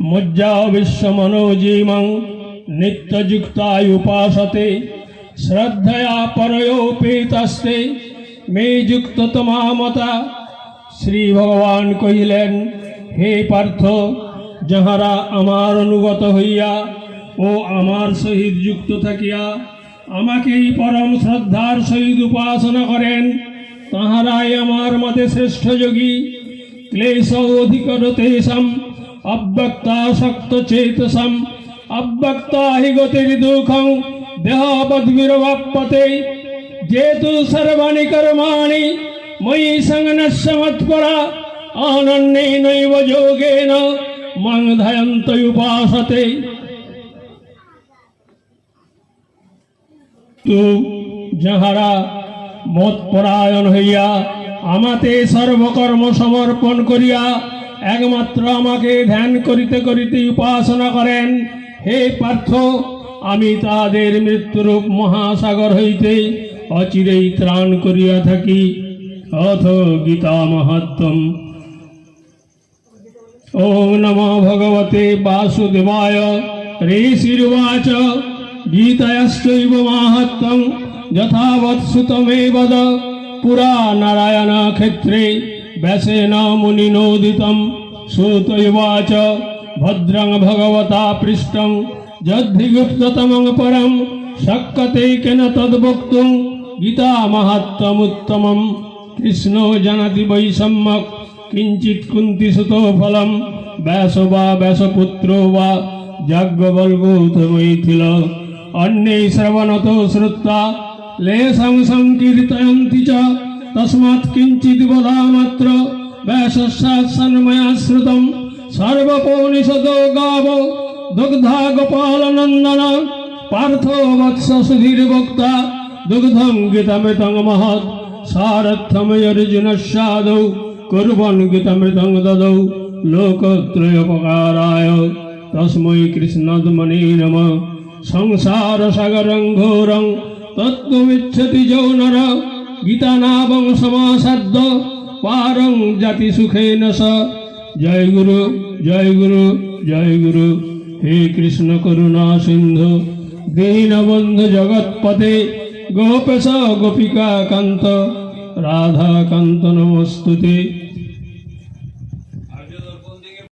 মজ্জা বিশ্বমনোজীমং নিত্যযুক্তায় উপাসতে, শ্রদ্ধয়া পরয়োপেতস্তে মে যুক্ততমা মতা শ্রী ভগবান কহিলেন, হে পার্থ, যাহারা আমার অনুগত হইয়া ও আমার সহিত যুক্ত থাকিয়া আমাকেই পরম শ্রদ্ধার সহিত উপাসনা করেন, তাহারাই আমার মতে শ্রেষ্ঠ যোগী। ক্লেশ অধিকর তেষাম অব্যক্তাসক্ত চেতসম অব্যক্তা হি গতির দুঃখং দেহবদ্বিরবাপ্যতে যেতু সর্বাণি কর্মাণি ময়ি সংনস্য মৎপরা আনন্দেনৈব যোগেন মং ধ্যায়ন্ত উপাসতে তু যাহারা মতপরায়ণ হইয়া আমাতে সর্বকর্ম সমর্পণ করিয়া একমাত্র আমাকে ধ্যান করিতে করিতে উপাসনা করেন। হে পার্থ, আমি তাহাদের মৃত্যুরূপ মহাসাগর হইতে অচিরেই ত্রাণ করিয়া থাকি। অথ গীতা মাহাত্ম ওম নমো ভগবতে বাসুদেবায়। ঋষির্বাচ। গীতায়শ্চৈব মাহাত্ম্যং যথাবৎসুতমে বদ পুরা নারায়ণ ক্ষেত্রে মুনিনোদিতম সুতৈবাচ ভদ্রং ভগবতা পৃষ্টং যদ্ধিগুপ্ততমং পরম শক্যতে কেন তদ্বক্তুং গীতা মাহাত্ম্যমুত্তমম কৃষ্ণ জানাতি বৈষম্যক কিঞ্চিৎ কুন্তিসুত ফলম ব্যাস বা ব্যাসপুত্র বা যাজ্ঞবল্গৌত মৈথিল অন্যে শ্রবণত শ্রুত্বা লেশং সংকীর্তয়ন্তি চ তস্মাৎ কিঞ্চিৎ বদামাত্র ব্যাসশাসনময়া শ্রুতম সর্বপৌনিষদ গাব। দুগ্ধা গোপালনন্দন পার্থ বৎস সুধীর বক্তা। দুগ্ধম গীতমৃতং মহৎ। সারথ্যময়র্জুনস্যাদৌ কুর্বन् গীতমৃতং দদৌ। লোকত্রয়োপকারায়। তস্मै কৃষ্ণদ্মনে নম। সংসার সাগরং ঘোরং। তত্ত্বমিচ্ছতি যৌ নর গীতানাবং সমাসাদ্য পারং জাতি সুখে নস জয় গুরু জয় গুরু জয় গুরু। হে কৃষ্ণ করুণা সিন্ধু দীনবন্ধু জগৎপথে গোপেশ গোপিকা কান্ত রাধা কান্ত নমস্তুতে।